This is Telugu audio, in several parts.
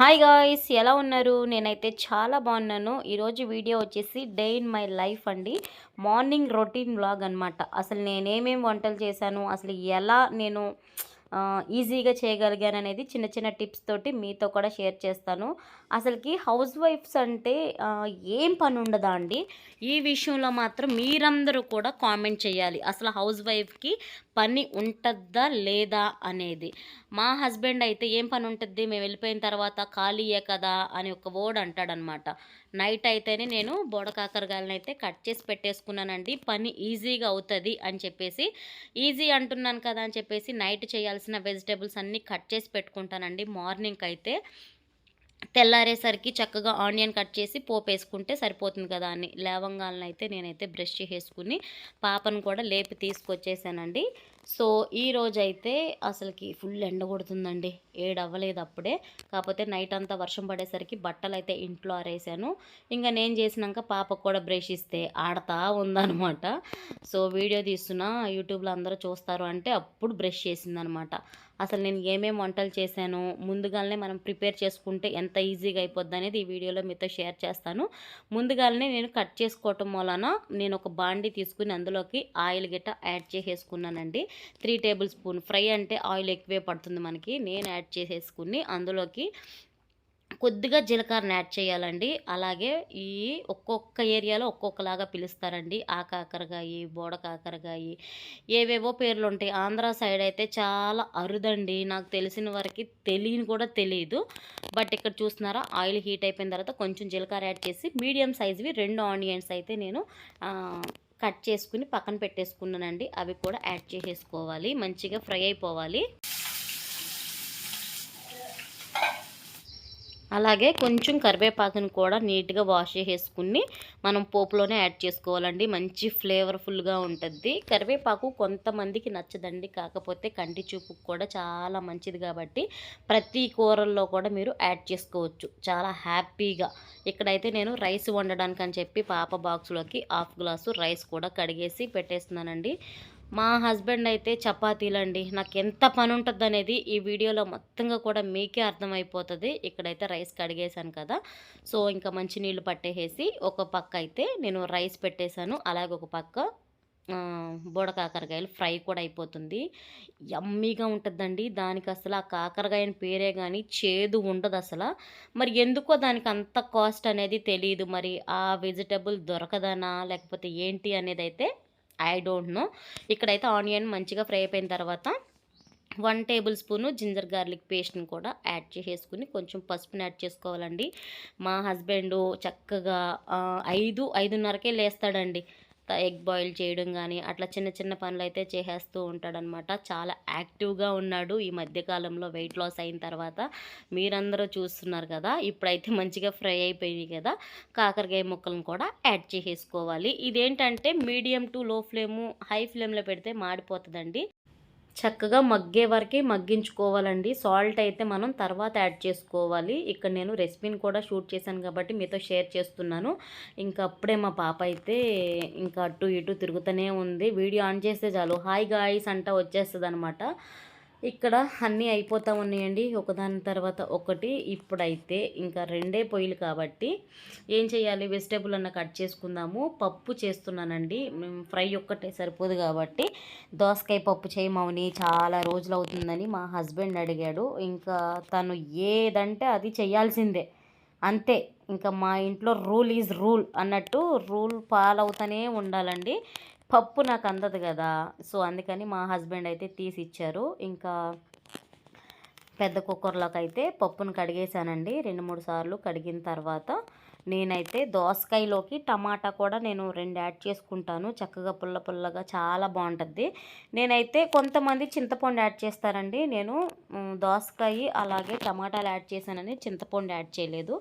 హాయ్ గాయ్స్ ఎలా ఉన్నారు? నేనైతే చాలా బాగున్నాను. ఈరోజు వీడియో వచ్చేసి డే ఇన్ మై లైఫ్ అండి. మార్నింగ్ రొటీన్ బ్లాగ్ అనమాట అసలు నేనేమేమి వంటలు చేశాను అసలు ఎలా నేను ఈజీగా చేయగలిగాను అనేది చిన్న చిన్న టిప్స్ తోటి మీతో కూడా షేర్ చేస్తాను. అసలుకి హౌస్ వైఫ్స్ అంటే ఏం పని ఉండదా అండి ఈ విషయంలో మాత్రం మీరందరూ కూడా కామెంట్ చేయాలి. అసలు హౌస్ వైఫ్కి పని ఉంటుందా లేదా అనేది. మా హస్బెండ్ అయితే ఏం పని ఉంటుంది మేము వెళ్ళిపోయిన తర్వాత ఖాళీయే కదా అని ఒక వర్డ్ అంటాడనమాట. నైట్ అయితేనే నేను బోడకాకరగాయలను అయితే కట్ చేసి పెట్టేసుకున్నానండి. పని ఈజీగా అవుతుంది అని చెప్పేసి ఈజీ అంటున్నాను కదా అని చెప్పేసి నైట్ చేయాల్సిన వెజిటేబుల్స్ అన్నీ కట్ చేసి పెట్టుకుంటానండి. మార్నింగ్ అయితే తెల్లారేసరికి చక్కగా ఆనియన్ కట్ చేసి పోపు వేసుకుంటే సరిపోతుంది కదా అని. లవంగాలను అయితే నేనైతే బ్రష్ చేసుకుని పాపను కూడా లేపి తీసుకొచ్చేసానండి. సో ఈ రోజైతే అసలుకి ఫుల్ ఎండ కొడుతుందండి. ఏడవ్వలేదు అప్పుడే. కాకపోతే నైట్ అంతా వర్షం పడేసరికి బట్టలు అయితే ఇంట్లో ఆరేసాను. ఇంకా నేను చేసినాక పాపకు కూడా బ్రష్ ఇస్తే ఆడతా ఉందనమాట సో వీడియో తీస్తున్నా యూట్యూబ్లో అందరూ చూస్తారు అంటే అప్పుడు బ్రష్ చేసిందనమాట అసలు నేను ఏమేమి వంటలు చేశాను ముందుగానే మనం ప్రిపేర్ చేసుకుంటే ఎంత ఈజీగా అయిపోద్ది అనేది ఈ వీడియోలో మీతో షేర్ చేస్తాను. ముందుగానే నేను కట్ చేసుకోవటం వలన నేను ఒక బాండి తీసుకుని అందులోకి ఆయిల్ గిట్ట యాడ్ చేసేసుకున్నానండి. త్రీ టేబుల్ స్పూన్ ఫ్రై అంటే ఆయిల్ ఎక్కువే పడుతుంది మనకి. నేను యాడ్ చేసేసుకుని అందులోకి కొద్దిగా జీలకర్రని యాడ్ చేయాలండి. అలాగే ఈ ఒక్కొక్క ఏరియాలో ఒక్కొక్కలాగా పిలుస్తారండి. ఆ కాకరకాయ బోడ కాకరకాయ ఏవేవో పేర్లు ఉంటాయి. ఆంధ్ర సైడ్ అయితే చాలా అరుదండి. నాకు తెలిసిన వరకు తెలియని కూడా తెలియదు బట్ ఇక్కడ చూస్తున్నారా ఆయిల్ హీట్ అయిపోయిన తర్వాత కొంచెం జీలకర్ర యాడ్ చేసి మీడియం సైజ్వి రెండు ఆనియన్స్ అయితే నేను కట్ చేసుకుని పక్కన పెట్టేసుకున్నానండి. అవి కూడా యాడ్ చేసేసుకోవాలి. మంచిగా ఫ్రై అయిపోవాలి. అలాగే కొంచెం కరివేపాకుని కూడా నీట్గా వాష్ చేసేసుకుని మనం పోపులోనే యాడ్ చేసుకోవాలండి. మంచి ఫ్లేవర్ఫుల్గా ఉంటుంది. కరివేపాకు కొంతమందికి నచ్చదండి. కాకపోతే కంటి చూపుకు కూడా చాలా మంచిది కాబట్టి ప్రతి కూరల్లో కూడా మీరు యాడ్ చేసుకోవచ్చు. చాలా హ్యాపీగా. ఇక్కడైతే నేను రైస్ వండడానికి అని చెప్పి పాప బాక్స్లోకి హాఫ్ గ్లాసు రైస్ కూడా కడిగేసి పెట్టేస్తున్నానండి. మా హస్బెండ్ అయితే చపాతీలండి. నాకు ఎంత పని ఉంటుంది అనేది ఈ వీడియోలో మొత్తంగా కూడా మీకే అర్థమైపోతుంది. ఇక్కడైతే రైస్ కడిగేశాను కదా. సో ఇంకా మంచి నీళ్ళు పట్టేసేసి ఒక పక్క అయితే నేను రైస్ పెట్టేశాను. అలాగే ఒక పక్క బోడ కాకరకాయలు ఫ్రై కూడా అయిపోతుంది. యమ్మీగా ఉంటుందండి. దానికి అసలు ఆ కాకరకాయని పేరే కానీ చేదు ఉండదు అసలు మరి ఎందుకో దానికి అంత కాస్ట్ అనేది తెలియదు మరి ఆ వెజిటబుల్ దొరకదనా? లేకపోతే ఏంటి అనేది అయితే ఐ డోంట్ నో. ఇక్కడైతే ఆనియన్ మంచిగా ఫ్రై అయిపోయిన తర్వాత one table spoon ginger garlic పేస్ట్ని కూడా యాడ్ చేసేసుకుని కొంచెం పసుపుని యాడ్ చేసుకోవాలండి. మా హస్బెండ్ చక్కగా ఐదు ఐదున్నరకే లేస్తాడండి. ఎగ్ బాయిల్ చేయడం కానీ అట్లా చిన్న చిన్న పనులు అయితే చేసేస్తూ ఉంటాడనమాట. చాలా యాక్టివ్గా ఉన్నాడు ఈ మధ్యకాలంలో వెయిట్ లాస్ అయిన తర్వాత. మీరందరూ చూస్తున్నారు కదా ఇప్పుడైతే మంచిగా ఫ్రై అయిపోయినాయి కదా కాకరకాయ ముక్కలను కూడా యాడ్ చేసేసుకోవాలి. ఇదేంటంటే medium to low flame high ఫ్లేమ్లో పెడితే మాడిపోతుందండి. చక్కగా మగ్గే వరకే మగ్గించుకోవాలండి. సాల్ట్ అయితే మనం తర్వాత యాడ్ చేసుకోవాలి. ఇక్కడ నేను రెసిపీని కూడా షూట్ చేశాను కాబట్టి మీతో షేర్ చేస్తున్నాను. ఇంకా అప్పుడే మా పాప అయితే ఇంకా అటు ఇటు తిరుగుతూనే ఉంది. వీడియో ఆన్ చేస్తే చాలు. హాయ్ గాయస్ అంట వచ్చేస్తుంది అనమాట ఇక్కడ అన్నీ అయిపోతూ ఉన్నాయండి. ఒకదాని తర్వాత ఒకటి. ఇప్పుడైతే ఇంకా రెండే పొయ్యిలు కాబట్టి ఏం చేయాలి? వెజిటేబుల్ అన్న కట్ చేసుకుందాము. పప్పు చేస్తున్నానండి. ఫ్రై ఒక్కటే సరిపోదు కాబట్టి దోసకాయ పప్పు చేయమని చాలా రోజులు అవుతుందని మా హస్బెండ్ అడిగాడు. ఇంకా తను ఏదంటే అది చేయాల్సిందే. అంతే. ఇంకా మా ఇంట్లో రూల్ ఈజ్ రూల్ అన్నట్టు రూల్ ఫాలో అవుతూనే ఉండాలండి. పప్పు నాకు అందదు కదా. సో అందుకని మా హస్బెండ్ అయితే తీసి ఇచ్చారు. ఇంకా పెద్ద కుక్కర్లోకి అయితే పప్పును కడిగేసానండి రెండు మూడు సార్లు కడిగిన తర్వాత నేనైతే దోసకాయలోకి టమాటా కూడా నేను రెండు యాడ్ చేసుకుంటాను. చక్కగా పుల్ల పుల్లగా చాలా బాగుంటుంది. నేనైతే కొంతమంది చింతపండు యాడ్ చేస్తారండి. నేను దోసకాయ అలాగే టమాటాలు యాడ్ చేశానని చింతపండు యాడ్ చేయలేదు.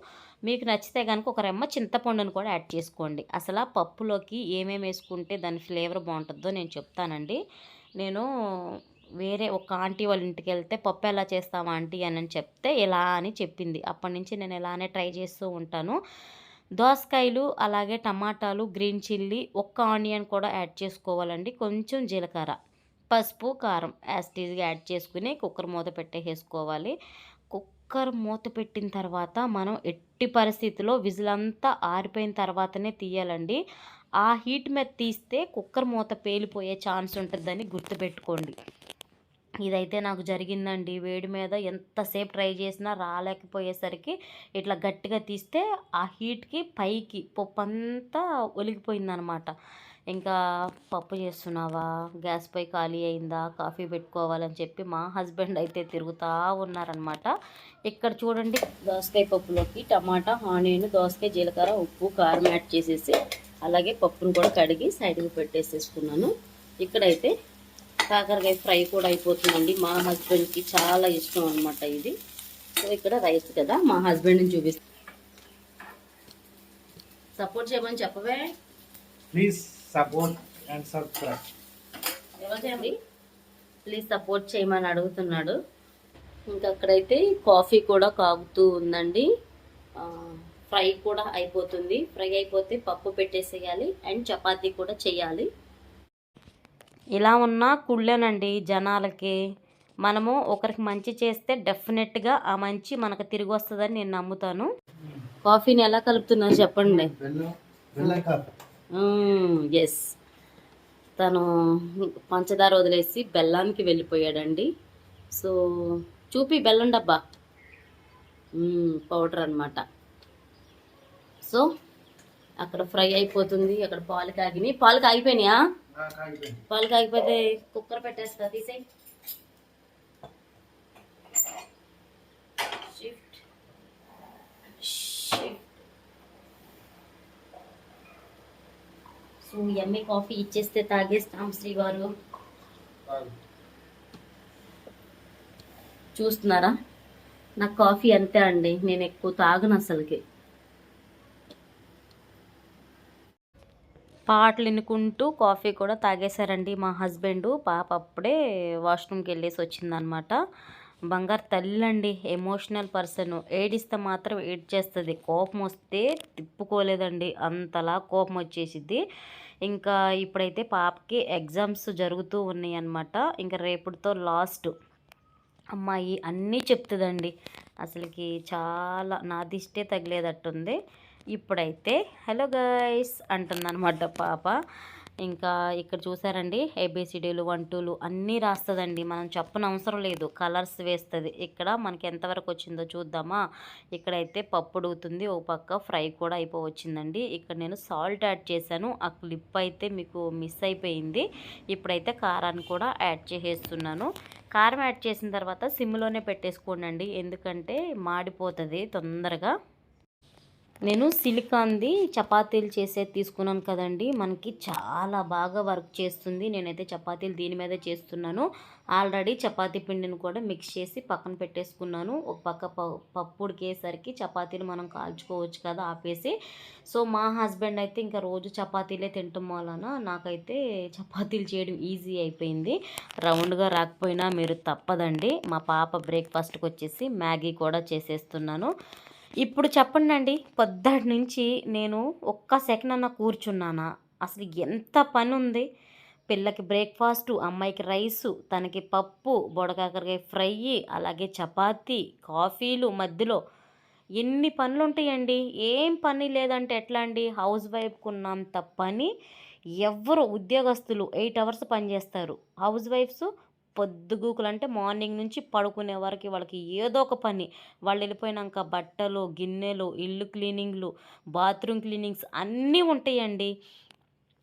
మీకు నచ్చితే కనుక ఒక రెమ్మ చింతపండును కూడా యాడ్ చేసుకోండి. అసలు ఆ పప్పులోకి ఏమేమి వేసుకుంటే దాని ఫ్లేవర్ బాగుంటుందో నేను చెప్తానండి. నేను వేరే ఒక ఆంటీ వాళ్ళ ఇంటికి వెళ్తే పప్పు ఎలా చేస్తాం ఆంటీ అని అని చెప్తే ఇలా అని చెప్పింది. అప్పటి నుంచి నేను ఇలానే ట్రై చేస్తూ ఉంటాను. దోసకాయలు అలాగే టమాటాలు గ్రీన్ చిల్లీ ఒక్క ఆనియన్ కూడా యాడ్ చేసుకోవాలండి. కొంచెం జీలకర్ర పసుపు కారం యాస్టీజ్గా యాడ్ చేసుకుని కుక్కర్ మూత పెట్టేసుకోవాలి కుక్కర్ మూత పెట్టిన తర్వాత మనం ఎట్టి పరిస్థితిలో విజిల్ అంతా ఆరిపోయిన తర్వాతనే తీయాలండి. ఆ హీట్ మీద తీస్తే కుక్కర్ మూత పేలిపోయే ఛాన్స్ ఉంటుందని గుర్తుపెట్టుకోండి. ఇదైతే నాకు జరిగిందండి. వేడి మీద ఎంతసేపు ట్రై చేసినా రాలేకపోయేసరికి ఇట్లా గట్టిగా తీస్తే ఆ హీట్కి పైకి పప్పు అంతా ఒలిగిపోయిందనమాట. ఇంకా పప్పు చేస్తున్నావా? గ్యాస్ పై ఖాళీ అయిందా? కాఫీ పెట్టుకోవాలని చెప్పి మా హస్బెండ్ అయితే తిరుగుతూ ఉన్నారనమాట. ఇక్కడ చూడండి దోసకాయ పప్పులోకి టమాటా ఆనియన్ దోసకాయ జీలకర్ర ఉప్పు కారం యాడ్ చేసేసి అలాగే పప్పును కూడా కడిగి సైడ్కి పెట్టేసేసుకున్నాను. ఇక్కడైతే కాకరకాయ ఫ్రై కూడా అయిపోతుందండి. మా హస్బెండ్కి చాలా ఇష్టం అనమాట ఇది. సో ఇక్కడ రైస్ కదా మా హస్బెండ్ని చూపిస్తాను సపోర్ట్ చేయమని చెప్పవే. Please support and subscribe. ఎవరికండి ప్లీజ్ సపోర్ట్ చేయమని అడుగుతున్నాడు. ఇంకా అక్కడైతే కాఫీ కూడా కాగుతూ ఉందండి. ఫ్రై కూడా అయిపోతుంది. ఫ్రై అయిపోతే పప్పు పెట్టేసేయాలి అండ్ చపాతీ కూడా చేయాలి. ఇలా ఉన్న కుళ్ళేనండి జనాలకి. మనము ఒకరికి మంచి చేస్తే డెఫినెట్గా ఆ మంచి మనకు తిరిగి వస్తుందని నేను నమ్ముతాను. కాఫీని ఎలా కలుపుతున్నారు చెప్పండి. ఎస్ తను పంచదార వదిలేసి బెల్లానికి వెళ్ళిపోయాడండి. సో చూపి బెల్లం డబ్బా. పౌడర్ అన్నమాట. సో అక్కడ ఫ్రై అయిపోతుంది. అక్కడ పాలు కాగినాయి. పాలు కాగిపోయినాయా. పాలు కాగిపోతే కుక్కర్ పెట్టేస్తా తీసేయి. షిఫ్ట్ షిఫ్ట్ సో ఎమ్మె కాఫీ ఇచ్చేస్తే తాగేస్తాం శ్రీవారు. చూస్తున్నారా? నాకు కాఫీ అంతే అండి నేను ఎక్కువ తాగను అసలుకి. పాటలు వినుకుంటూ కాఫీ కూడా తాగేశారండి మా హస్బెండ్. పాప అప్పుడే వాష్రూమ్కి వెళ్ళేసి వచ్చిందనమాట బంగారు తల్లండి ఎమోషనల్ పర్సన్. ఏడిస్తే మాత్రం ఏడ్ చేస్తుంది కోపం వస్తే తిప్పుకోలేదండి. అంతలా కోపం వచ్చేసిద్ది. ఇంకా ఇప్పుడైతే పాపకి ఎగ్జామ్స్ జరుగుతూ ఉన్నాయి అనమాట ఇంకా రేపటితో లాస్ట్. అమ్మాయి అన్నీ చెప్తుందండి. అసలుకి చాలా నా దిష్టే తగిలేదట్టుంది. ఇప్పుడైతే హలో గైస్ అంటుందన్నమాట పాప. ఇంకా ఇక్కడ చూసారండి ఏబిసిడీలు వన్ టూలు అన్నీ రాస్తుందండి. మనం చెప్పిన అవసరం లేదు కలర్స్ వేస్తుంది. ఇక్కడ మనకి ఎంతవరకు వచ్చిందో చూద్దామా? ఇక్కడైతే పప్పు ఉడుగుతుంది ఓ పక్క ఫ్రై కూడా అయిపోవచ్చిందండి. ఇక్కడ నేను సాల్ట్ యాడ్ చేశాను ఆ క్లిప్ అయితే మీకు మిస్ అయిపోయింది. ఇప్పుడైతే కారాన్ని కూడా యాడ్ చేసేస్తున్నాను. కారం యాడ్ చేసిన తర్వాత సిమ్లోనే పెట్టేసుకోండి ఎందుకంటే మాడిపోతుంది తొందరగా. నేను సిలికాన్ది చపాతీలు చేసేది తీసుకున్నాను కదండి. మనకి చాలా బాగా వర్క్ చేస్తుంది. నేనైతే చపాతీలు దీని మీద చేస్తున్నాను. ఆల్రెడీ చపాతీ పిండిని కూడా మిక్స్ చేసి పక్కన పెట్టేసుకున్నాను. ఒక పక్క ప- పప్పు ఉడికేసరికి చపాతీలు మనం కాల్చుకోవచ్చు కదా ఆపేసి. సో మా హస్బెండ్ అయితే ఇంకా రోజు చపాతీలే తింటాం వలన నాకైతే చపాతీలు చేయడం ఈజీ అయిపోయింది. రౌండ్గా రాకపోయినా మీరు తప్పదండి. మా పాప బ్రేక్ఫాస్ట్కి వచ్చేసి మ్యాగీ కూడా చేసేస్తున్నాను. ఇప్పుడు చెప్పండి అండి పొద్దుటి నుంచి నేను ఒక్క సెకండ్ అన్న కూర్చున్నానా? అసలు ఎంత పని ఉంది పిల్లకి బ్రేక్ఫాస్టు అమ్మాయికి రైసు తనకి పప్పు బొడకాకరకాయ ఫ్రై అలాగే చపాతీ కాఫీలు మధ్యలో ఎన్ని పనులు ఉంటాయండి ఏం పని లేదంటే ఎట్లా అండి? హౌస్ వైఫ్కి ఉన్నంత పని ఎవ్వరు ఉద్యోగస్తులు ఎయిట్ అవర్స్ పనిచేస్తారు హౌస్ వైఫ్స్ పొద్దుగూకులు అంటే మార్నింగ్ నుంచి పడుకునే వరకు వాళ్ళకి ఏదో ఒక పని. వాళ్ళు వెళ్ళిపోయినాక బట్టలు గిన్నెలు ఇల్లు క్లీనింగ్లు బాత్రూమ్ క్లీనింగ్స్ అన్నీ ఉంటాయండి.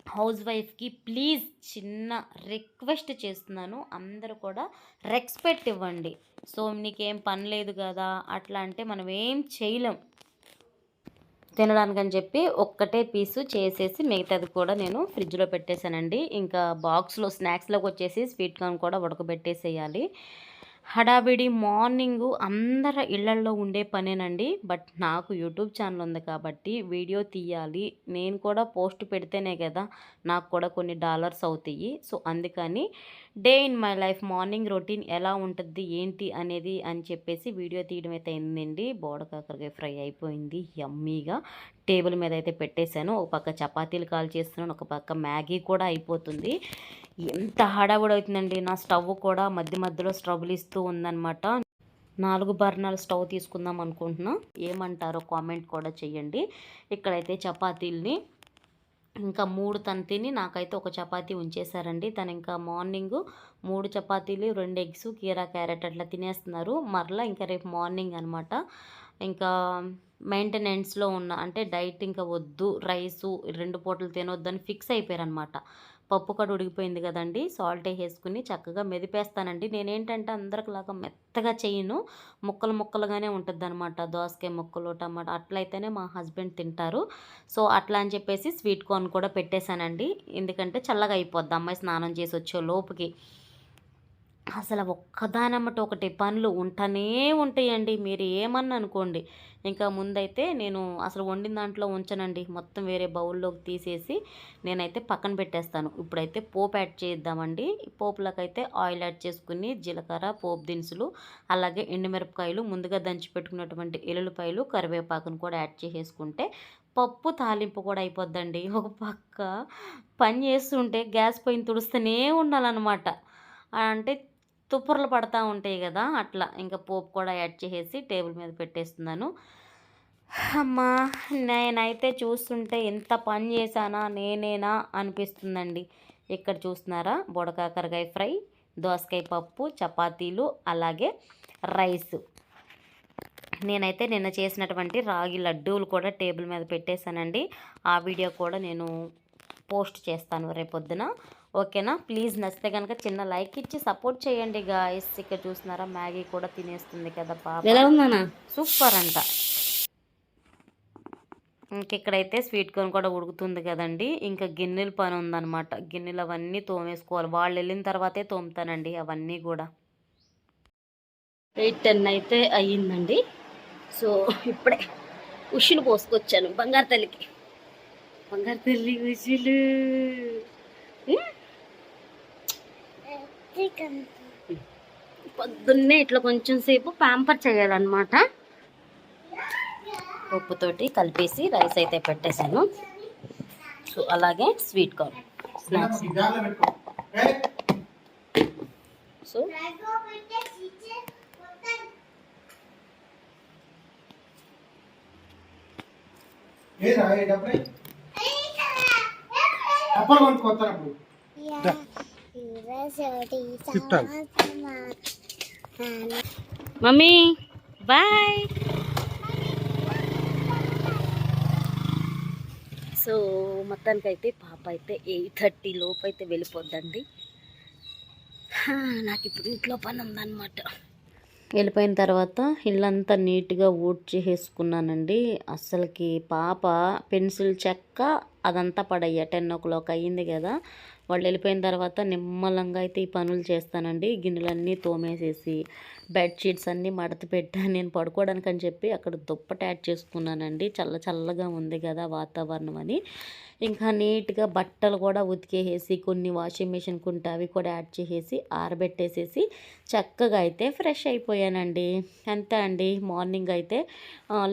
హౌస్ వైఫ్కి ప్లీజ్ చిన్న రిక్వెస్ట్ చేస్తున్నాను. అందరూ కూడా రెస్పెక్ట్ ఇవ్వండి. సో నీకేం పని లేదు కదా అట్లా అంటే మనం ఏం చేయలేం. తినడానికని చెప్పి ఒక్కటే పీసు చేసేసి మిగతాది కూడా నేను ఫ్రిడ్జ్లో పెట్టేశానండి. ఇంకా బాక్స్లో స్నాక్స్లోకి వచ్చేసి స్వీట్ కార్న్ కూడా ఉడకబెట్టేసేయాలి. హడావిడి మార్నింగ్ అందరి ఇళ్ళల్లో ఉండే పనేనండి. బట్ నాకు యూట్యూబ్ ఛానల్ ఉంది కాబట్టి వీడియో తీయాలి. నేను కూడా పోస్ట్ పెడితేనే కదా నాకు కూడా కొన్ని డాలర్స్ అవుతాయి. సో అందుకని day in my life morning routine ఎలా ఉంటుంది ఏంటి అనేది అని చెప్పేసి వీడియో తీయడం అయితే అయిందండి బోడకాకరకాయ ఫ్రై అయిపోయింది. యమ్మీగా టేబుల్ మీద అయితే పెట్టేశాను. ఒక పక్క చపాతీలు కాల్ చేస్తున్నాను. ఒక పక్క మ్యాగీ కూడా అయిపోతుంది. ఎంత హడావుడి అవుతుందండి నా స్టవ్ కూడా మధ్య మధ్యలో స్ట్రగుల్ ఇస్తూ ఉందన్నమాట. నాలుగు బర్నాలు స్టవ్ తీసుకుందాం అనుకుంటున్నా. ఏమంటారో కామెంట్ కూడా చెయ్యండి. ఇక్కడైతే చపాతీల్ని ఇంకా మూడు తను తిని నాకైతే ఒక చపాతీ ఉంచేశారండి. తను ఇంకా మార్నింగ్ మూడు చపాతీలు రెండు ఎగ్స్ కీరా క్యారెట్ అట్లా తినేస్తున్నారు. మరలా ఇంకా రేపు మార్నింగ్ అనమాట ఇంకా మెయింటెనెన్స్లో ఉన్న అంటే డైట్ ఇంకా వద్దు రైసు రెండు పూటలు తినొద్దని ఫిక్స్ అయిపోయారనమాట పప్పు కూడా ఉడికిపోయింది కదండి. సాల్ట్ వేసుకుని చక్కగా మెదిపేస్తానండి. నేనేంటంటే అందరికిలాగా మెత్తగా చేయను. ముక్కలు ముక్కలుగానే ఉంటుంది అనమాట దోసకాయ ముక్కలు టమాటా అట్లయితేనే మా హస్బెండ్ తింటారు. సో అట్లా అని చెప్పేసి స్వీట్ కార్న్ కూడా పెట్టేశానండి. ఎందుకంటే చల్లగా అయిపోద్ది. అమ్మాయి స్నానం చేసి వచ్చే లోపుకి. అసలు ఒక్కదానమ్మట ఒకటి పనులు ఉంటనే ఉంటాయండి. మీరు ఏమన్నా అనుకోండి. ఇంకా ముందైతే నేను అసలు వండిన దాంట్లో ఉంచనండి. మొత్తం వేరే బౌల్లోకి తీసేసి నేనైతే పక్కన పెట్టేస్తాను. ఇప్పుడైతే పోపు యాడ్ చేద్దామండి. పోపులకైతే ఆయిల్ యాడ్ చేసుకుని జీలకర్ర పోపు దినుసులు అలాగే ఎండుమిరపకాయలు ముందుగా దంచి పెట్టుకున్నటువంటి ఎల్లుల్లిపాయలు కరివేపాకును కూడా యాడ్ చేసేసుకుంటే పప్పు తాలింపు కూడా అయిపోద్దండి. ఒక పక్క పని చేస్తుంటే గ్యాస్ పోయిన తుడుస్తూనే ఉండాలన్నమాట. అంటే తుప్పర్లు పడతా ఉంటాయి కదా అట్లా ఇంకా పోపు కూడా యాడ్ చేసేసి టేబుల్ మీద పెట్టేస్తున్నాను. అమ్మా నేనైతే చూస్తుంటే ఎంత పని చేశానా నేనేనా అనిపిస్తుందండి. ఇక్కడ చూస్తున్నారా బుడకాకరకాయ ఫ్రై దోసకాయ పప్పు చపాతీలు అలాగే రైస్. నేనైతే నిన్న చేసినటువంటి రాగి లడ్డూలు కూడా టేబుల్ మీద పెట్టేశానండి. ఆ వీడియో కూడా నేను పోస్ట్ చేస్తాను రేపొద్దున. ఓకేనా? ప్లీజ్ నచ్చితే కనుక చిన్న లైక్ ఇచ్చి సపోర్ట్ చేయండి గాయస్. ఇక్కడ చూస్తున్నారా మ్యాగీ కూడా తినేస్తుంది కదా పాప. సూపర్ అంట. ఇంక ఇక్కడైతే స్వీట్ కార్న్ కూడా ఉడుకుతుంది కదండి. ఇంకా గిన్నెల పని ఉందన్నమాట. గిన్నెలు అవన్నీ తోమేసుకోవాలి. వాళ్ళు వెళ్ళిన తర్వాతే తోముతానండి అవన్నీ కూడా. ఎయిట్ టెన్ అయితే అయ్యిందండి. సో ఇప్పుడే ఉషులు పోసుకొచ్చాను బంగారు తల్లికి. బంగారు తల్లి ఉషులు. పొద్దున్నే ఇట్లా కొంచెం సేపు ప్యాంపర్ చేయాలన్నమాట ఉప్పుతోటి కలిపేసి రైస్ అయితే పెట్టేశాను సో అలాగే స్వీట్ కార్న్ స్నాక్స్ సో అప్పుడు. తిట్టాలి. Mummy bye. సో మొత్తానికి అయితే పాప అయితే ఎయిట్ థర్టీ లోపు అయితే వెళ్ళిపోద్దండి. హా, నాకు ఇప్పుడు ఇంట్లో పని ఉందన్నమాట వెళ్ళిపోయిన తర్వాత ఇల్లంతా నీట్గా ఊడ్చేసుకున్నానండి అస్సలకి పాప పెన్సిల్ చెక్క అదంతా పడయ్యా. టెన్ ఓ క్లాక్ అయ్యింది కదా. వాళ్ళు వెళ్ళిపోయిన తర్వాత నిమ్మలంగా అయితే ఈ పనులు చేస్తానండి. గిన్నెలన్నీ తోమేసేసి బెడ్షీట్స్ అన్నీ మడత పెట్టాను నేను పడుకోవడానికి అని చెప్పి అక్కడ దుప్పట యాడ్ చేసుకున్నానండి. చల్ల చల్లగా ఉంది కదా వాతావరణం అని. ఇంకా నీట్గా బట్టలు కూడా ఉతికేసేసి కొన్ని వాషింగ్ మిషన్కి ఉంటే అవి కూడా యాడ్ చేసేసి ఆరబెట్టేసేసి చక్కగా అయితే ఫ్రెష్ అయిపోయానండి. అంతే అండి. మార్నింగ్ అయితే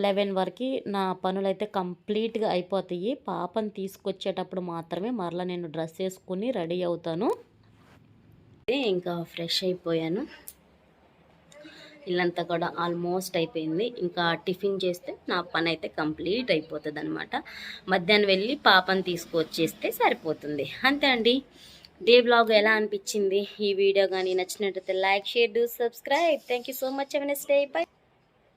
లెవెన్ వరకు నా పనులైతే కంప్లీట్గా అయిపోతాయి. పాపని తీసుకొచ్చేటప్పుడు మాత్రమే మరలా నేను డ్రెస్ వేసుకుని రెడీ అవుతాను. ఇంకా ఫ్రెష్ అయిపోయాను. ఇల్లంతా కూడా ఆల్మోస్ట్ అయిపోయింది. ఇంకా టిఫిన్ చేస్తే నా పని అయితే కంప్లీట్ అయిపోతుంది అనమాట మధ్యాహ్నం వెళ్ళి పాపని తీసుకొచ్చేస్తే సరిపోతుంది. అంతే అండి. డే బ్లాగ్ ఎలా అనిపించింది? ఈ వీడియో కానీ నచ్చినట్టయితే like share do subscribe. Thank you so much. Even stay bye.